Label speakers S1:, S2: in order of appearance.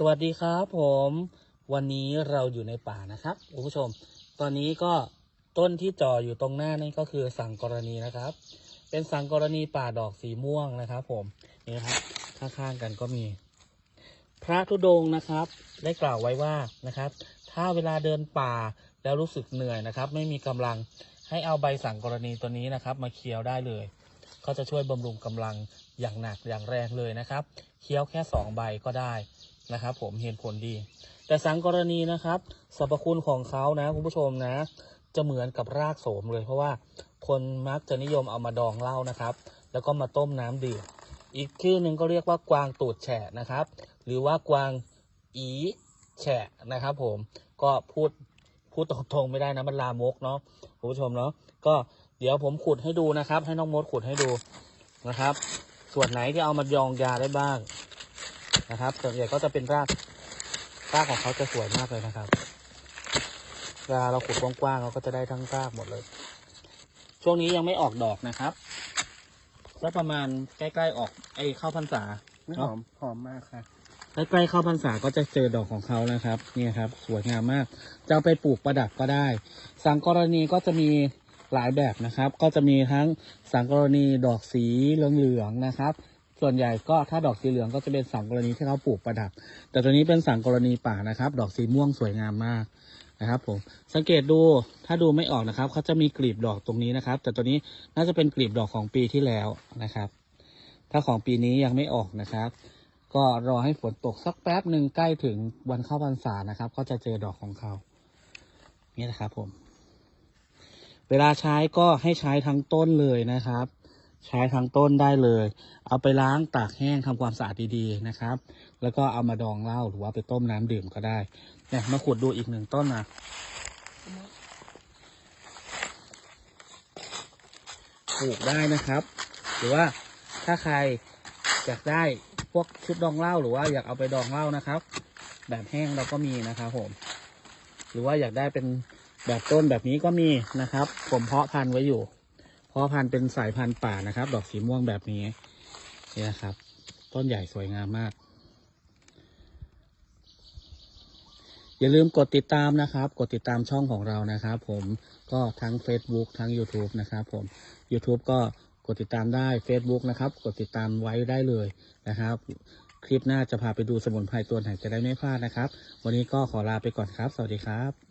S1: สวัสดีครับผมวันนี้เราอยู่ในป่านะครับคุณผู้ชม ตอนนี้ก็ต้นที่จ่ออยู่ตรงหน้านี่ก็คือสังกรณีนะครับ เป็นสังกรณีป่าดอกสีม่วงนะครับ ผมนี่นะครับข้างๆกันก็มี พระธุดงค์นะครับ ได้กล่าวไว้ว่านะครับ ถ้าเวลาเดินป่าแล้วรู้สึกเหนื่อยนะครับ ไม่มีกำลังให้เอาใบสังกรณีตัวนี้นะครับ มาเคี้ยวได้เลยก็จะช่วยบำรุงกำลังอย่างหนักอย่างแรงเลยนะครับ เคี้ยวแค่สองใบก็ได้ นะครับ ผมเห็นผลดี แต่สังกรณีนะครับสรรพคุณของเขานะคุณผู้ชมนะ จะเหมือนกับรากโสมเลย เพราะว่าคนมักจะนิยมเอามาดองเหล้านะครับ แล้วก็มาต้มน้ำดื่มอีกชื่อหนึ่งก็เรียกว่ากวางตูดแฉะนะครับ หรือว่ากวางอีแฉะนะครับ ผมก็พูดพูดตรงๆไม่ได้นะมันลามกเนาะคุณผู้ชมเนาะก็เดี๋ยวผมขุดให้ดูนะครับ ให้น้องมดขุดให้ดูนะครับ ส่วนไหนที่เอามายองยาได้บ้าง นะครับ ส่วนใหญ่ก็จะเป็นรากรากของเขาจะสวยมากเลยนะครับเวลาเราขุดกว้างๆเราก็จะได้ทั้งรากหมดเลย ช่วงนี้ยังไม่ออกดอกนะครับแล้วประมาณใกล้ๆออกไอ้เข้าพรรษา
S2: หอมหอมมากค่ะ
S1: ใกล้ๆเข้าพรรษาก็จะเจอดอกของเขานะครับ เนี่ยครับ สวยงามมาก จะเอาไปปลูกประดับก็ได้ สังกรณีก็จะมีหลายแบบนะครับ ก็จะมีทั้งสังกรณีดอกสีเหลืองๆนะครับ ส่วนใหญ่ก็ถ้าดอกสีเหลืองก็จะเป็นสังกรณีที่เขาปลูกประดับ แต่ตัวนี้เป็นสังกรณีป่านะครับ ดอกสีม่วงสวยงามมากนะครับผมสังเกตดูถ้าดูไม่ออกนะครับเขาจะมีกลีบดอกตรงนี้นะครับ แต่ตัวนี้น่าจะเป็นกลีบดอกของปีที่แล้วนะครับ ถ้าของปีนี้ยังไม่ออกนะครับ ก็รอให้ฝนตกสักแป๊บหนึ่งใกล้ถึงวันเข้าพรรษานะครับ ก็จะเจอดอกของเขานี่นะครับผม เวลาใช้ก็ให้ใช้ทั้งต้นเลยนะครับ ใช้ทั้งต้นได้เลย เอาไปล้างตากแห้งทำความสะอาดดีๆนะครับ แล้วก็เอามาดองเหล้าหรือว่าไปต้มน้ำดื่มก็ได้เนี่ยมาขุดดูอีกหนึ่งต้นนะปลูกได้นะครับ หรือว่าถ้าใครอยากได้พวกชุดดองเหล้าหรือว่าอยากเอาไปดองเหล้านะครับ แบบแห้งเราก็มีนะครับผม หรือว่าอยากได้เป็นแบบต้นแบบนี้ก็มีนะครับ ผมเพาะพันธุ์ไว้อยู่าะพันธุ์เป็นสายพันธุ์ป่านะครับ ดอกสีม่วงแบบนี้นี่นะครับ ต้นใหญ่สวยงามมาก อย่าลืมกดติดตามนะครับ กดติดตามช่องของเรานะครับ ผมก็ทั้ง Facebook ทั้ง YouTube นะครับ ผม YouTube ก็กดติดตามได้ Facebook นะครับ กดติดตามไว้ได้เลยนะครับ คลิปหน้าจะพาไปดูสมุนไพรตัวไหนจะได้ไม่พลาดนะครับ วันนี้ก็ขอลาไปก่อนครับ สวัสดีครับ